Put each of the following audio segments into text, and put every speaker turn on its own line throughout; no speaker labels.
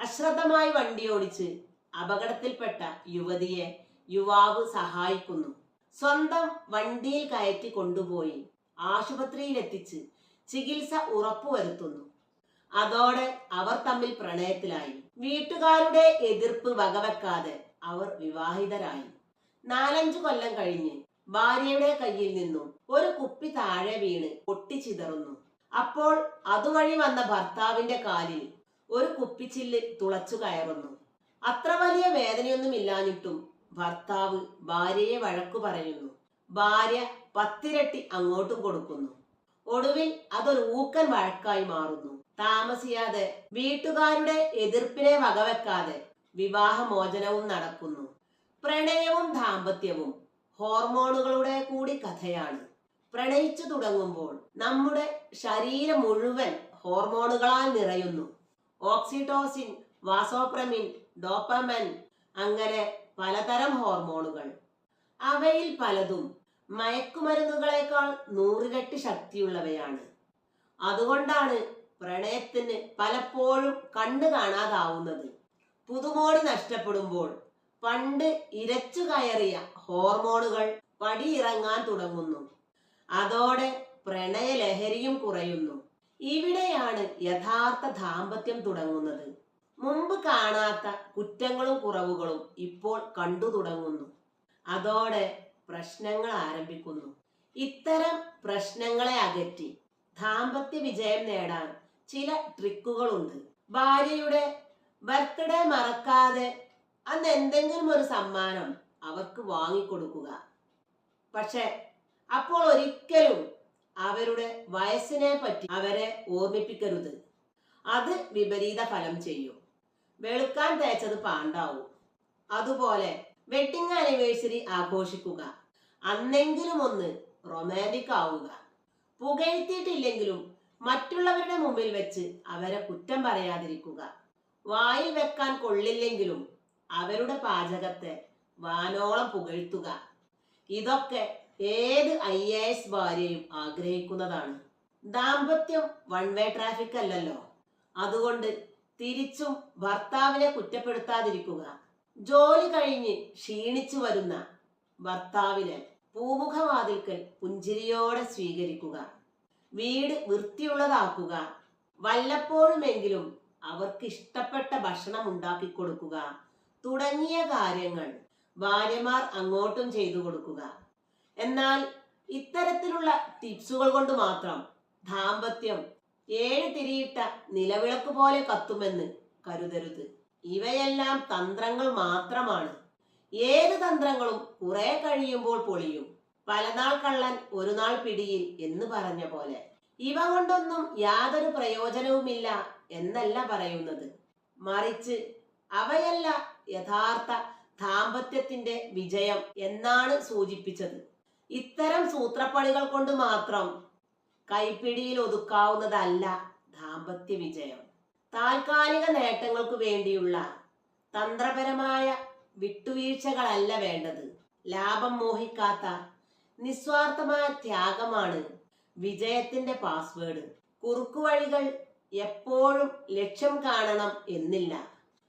അശ്രദ്ധമായി വണ്ടി ഓടിച്ച് അപകടത്തിൽപ്പെട്ട യുവതിയെ യുവാവ് സഹായിക്കുന്നു. സ്വന്തം വണ്ടിയിൽ കയറ്റി കൊണ്ടുപോയി ആശുപത്രിയിലെത്തിച്ച് ചികിത്സ ഉറപ്പുവരുത്തുന്നു. അതോടെ അവർ തമ്മിൽ പ്രണയത്തിലായി. വീട്ടുകാരുടെ എതിർപ്പ് വകവെക്കാതെ അവർ വിവാഹിതരായി. നാലഞ്ചു കൊല്ലം കഴിഞ്ഞ് ഭാര്യയുടെ കയ്യിൽ നിന്നും ഒരു കുപ്പി താഴെ വീണ് പൊട്ടിച്ചിതറുന്നു. അപ്പോൾ അതുവഴി വന്ന ഭർത്താവിന്റെ കാലിൽ ഒരു കുപ്പിച്ചില്ല് തുളച്ചു കയറുന്നു. അത്ര വലിയ വേദനയൊന്നും ഇല്ലാഞ്ഞിട്ടും ഭർത്താവ് ഭാര്യയെ വഴക്കു പറയുന്നു. ഭാര്യ പത്തിരട്ടി അങ്ങോട്ടും കൊടുക്കുന്നു. ഒടുവിൽ അതൊരു ഊക്കൻ വഴക്കായി മാറുന്നു. താമസിയാതെ വീട്ടുകാരുടെ എതിർപ്പിനെ വകവെക്കാതെ വിവാഹമോചനവും നടക്കുന്നു. പ്രണയവും ദാമ്പത്യവും ഹോർമോണുകളുടെ കൂടി കഥയാണ്. പ്രണയിച്ചു തുടങ്ങുമ്പോൾ നമ്മുടെ ശരീരം മുഴുവൻ ഹോർമോണുകളാൽ നിറയുന്നു. ഓക്സിറ്റോസിൻ വാസോപ്രമിൻ ഡോപ്പമൻ അങ്ങനെ പലതരം ഹോർമോണുകൾ. അവയിൽ പലതും മയക്കുമരുന്നുകളെക്കാൾ നൂറിരട്ടി ശക്തിയുള്ളവയാണ്. അതുകൊണ്ടാണ് പ്രണയത്തിന് പലപ്പോഴും കണ്ണു കാണാതാവുന്നത്. പുതുമോടി നഷ്ടപ്പെടുമ്പോൾ പണ്ട് ഇരച്ചു കയറിയ ഹോർമോണുകൾ പടിയിറങ്ങാൻ തുടങ്ങുന്നു. അതോടെ പ്രണയലഹരിയും കുറയുന്നു. ഇവിടെയാണ് യഥാർത്ഥ ദാമ്പത്യം തുടങ്ങുന്നത്. മുമ്പ് കാണാത്ത കുറ്റങ്ങളും കുറവുകളും ഇപ്പോൾ കണ്ടു തുടങ്ങുന്നു. അതോടെ പ്രശ്നങ്ങൾ ആരംഭിക്കുന്നു. ഇത്തരം പ്രശ്നങ്ങളെ അകറ്റി ദാമ്പത്യ വിജയം നേടാൻ ചില ട്രിക്കുകളുണ്ട്. ഭാര്യയുടെ ബർത്ത്ഡേ മറക്കാതെ അന്ന് എന്തെങ്കിലും ഒരു സമ്മാനം അവർക്ക് വാങ്ങിക്കൊടുക്കുക. പക്ഷെ അപ്പോൾ ഒരിക്കലും അവരുടെ വയസ്സിനെ പറ്റി അവരെ ഓർമ്മിപ്പിക്കരുത്. അത് വിപരീത ഫലം ചെയ്യും. വെളുക്കാൻ തേച്ചത് പാണ്ടാവും. അതുപോലെ വെഡിങ് ആനിവേഴ്സറി ആഘോഷിക്കുക. അന്നെങ്കിലും ഒന്ന് റൊമാന്റിക് ആവുക. പുകഴ്ത്തിയിട്ടില്ലെങ്കിലും മറ്റുള്ളവരുടെ മുമ്പിൽ വെച്ച് അവരെ കുറ്റം പറയാതിരിക്കുക. വായിൽ വെക്കാൻ കൊള്ളില്ലെങ്കിലും അവരുടെ പാചകത്തെ വാനോളം പുകഴ്ത്തുക. ഇതൊക്കെ ഏത് ഐ എ എസ് ഭാര്യയും ആഗ്രഹിക്കുന്നതാണ്. ദാമ്പത്യം വൺ വേ ട്രാഫിക് അല്ലല്ലോ. അതുകൊണ്ട് തിരിച്ചും ഭർത്താവിനെ കുറ്റപ്പെടുത്താതിരിക്കുക. ജോലി കഴിഞ്ഞ് ക്ഷീണിച്ചു വരുന്ന ഭർത്താവിനെ പൂമുഖവാതിൽക്കൽ പുഞ്ചിരിയോടെ സ്വീകരിക്കുക. വീട് വൃത്തിയുള്ളതാക്കുക. വല്ലപ്പോഴുമെങ്കിലും അവർക്ക് ഇഷ്ടപ്പെട്ട ഭക്ഷണം ഉണ്ടാക്കി കൊടുക്കുക. തുടങ്ങിയ കാര്യങ്ങൾ ഭാര്യമാർ അങ്ങോട്ടും ചെയ്തു കൊടുക്കുക. എന്നാൽ ഇത്തരത്തിലുള്ള ടിപ്സുകൾ കൊണ്ട് മാത്രം ദാമ്പത്യം ഏഴ് തിരിയിട്ട നിലവിളക്ക് പോലെ കത്തുമെന്ന് കരുതരുത്. ഇവയെല്ലാം തന്ത്രങ്ങൾ മാത്രമാണ്. ഏത് തന്ത്രങ്ങളും കുറെ കഴിയുമ്പോൾ പൊളിയും. പലനാൾ കള്ളൻ ഒരു നാൾ പിടിയിൽ എന്ന് പറഞ്ഞ പോലെ. ഇവ കൊണ്ടൊന്നും യാതൊരു പ്രയോജനവുമില്ല എന്നല്ല പറയുന്നത്. മറിച്ച് അവയല്ല യഥാർത്ഥ ദാമ്പത്യത്തിന്റെ വിജയം എന്നാണ് സൂചിപ്പിച്ചത്. ഇത്തരം സൂത്രപ്പണികൾ കൊണ്ട് മാത്രം കൈപ്പിടിയിൽ ഒതുക്കാവുന്നതല്ല ദാമ്പത്യ വിജയം. താൽക്കാലിക നേട്ടങ്ങൾക്ക് വേണ്ടിയുള്ള തന്ത്രപരമായ വിട്ടുവീഴ്ചകളല്ല വേണ്ടത്. ലാഭം മോഹിക്കാത്ത നിസ്വാർത്ഥമായ ത്യാഗമാണ് വിജയത്തിന്റെ പാസ്വേഡ്. കുറുക്കുവഴികൾ എപ്പോഴും ലക്ഷ്യം കാണണം എന്നില്ല.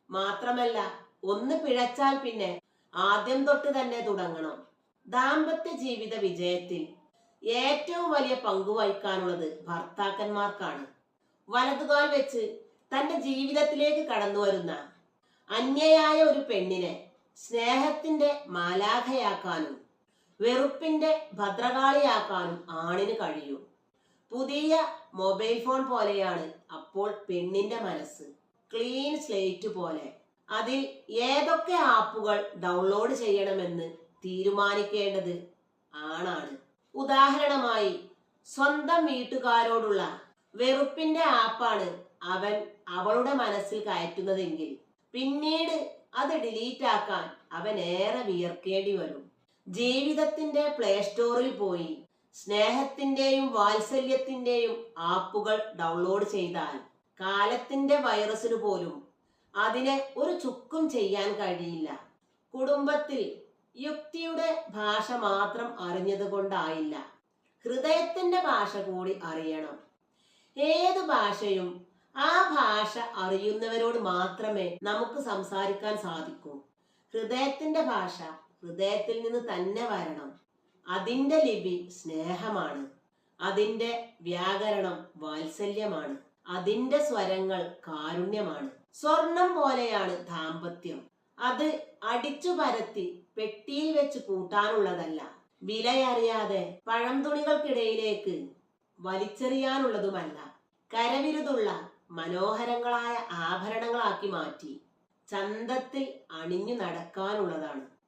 മാത്രമല്ല ഒന്ന് പിഴച്ചാൽ പിന്നെ ആദ്യം തൊട്ട് തന്നെ തുടങ്ങണം. ദാമ്പത്യ ജീവിത വിജയത്തിൽ ഏറ്റവും വലിയ പങ്ക് വഹിക്കാനുള്ളത് ഭർത്താക്കന്മാർക്കാണ്. വലതുകാൽ വെച്ച് തന്റെ ജീവിതത്തിലേക്ക് കടന്നു വരുന്ന അന്യയായ ഒരു പെണ്ണിനെ സ്നേഹത്തിന്റെ മാലാഖയാക്കാനും വെറുപ്പിന്റെ ഭദ്രകാളിയാക്കാനും ആണിന് കഴിയും. പുതിയ മൊബൈൽ ഫോൺ പോലെയാണ് അപ്പോൾ പെണ്ണിന്റെ മനസ്സ്. ക്ലീൻ സ്ലേറ്റ് പോലെ. അതിൽ ഏതൊക്കെ ആപ്പുകൾ ഡൗൺലോഡ് ചെയ്യണമെന്ന് തീരുമാനിക്കേണ്ടത് ആണാണ്. ഉദാഹരണമായി സ്വന്തം വീട്ടുകാരോടുള്ള വെറുപ്പിന്റെ ആപ്പാണ് അവൻ അവളുടെ മനസ്സിൽ കയറ്റുന്നതെങ്കിൽ പിന്നീട് അത് ഡിലീറ്റ് ആക്കാൻ അവൻ ഏറെ വിയർക്കേണ്ടി വരും. ജീവിതത്തിന്റെ പ്ലേ സ്റ്റോറിൽ പോയി സ്നേഹത്തിന്റെയും വാത്സല്യത്തിന്റെയും ആപ്പുകൾ ഡൗൺലോഡ് ചെയ്താൽ കാലത്തിന്റെ വൈറസിന് പോലും അതിനെ ഒരു ചുക്കും ചെയ്യാൻ കഴിയില്ല. കുടുംബത്തിൽ യുക്തിയുടെ ഭാഷ മാത്രം അറിഞ്ഞത് കൊണ്ടായില്ല. ഹൃദയത്തിന്റെ ഭാഷ കൂടി അറിയണം. ഏത് ഭാഷയും ആ ഭാഷ അറിയുന്നവരോട് മാത്രമേ നമുക്ക് സംസാരിക്കാൻ സാധിക്കൂ. ഹൃദയത്തിന്റെ ഭാഷ ഹൃദയത്തിൽ നിന്ന് തന്നെ വരണം. അതിന്റെ ലിപി സ്നേഹമാണ്. അതിന്റെ വ്യാകരണം വാത്സല്യമാണ്. അതിന്റെ സ്വരങ്ങൾ കാരുണ്യമാണ്. സ്വർണം പോലെയാണ് ദാമ്പത്യം. അത് അടിച്ചു പരത്തി പെട്ടിയിൽ വെച്ച് കൂട്ടാനുള്ളതല്ല വിലയറിയാതെ പഴം തുണികൾക്കിടയിലേക്ക് വലിച്ചെറിയാനുള്ളതുമല്ല. കരവിരുതുള്ള മനോഹരങ്ങളായ ആഭരണങ്ങളാക്കി മാറ്റി ചന്തത്തിൽ അണിഞ്ഞു നടക്കാനുള്ളതാണ്.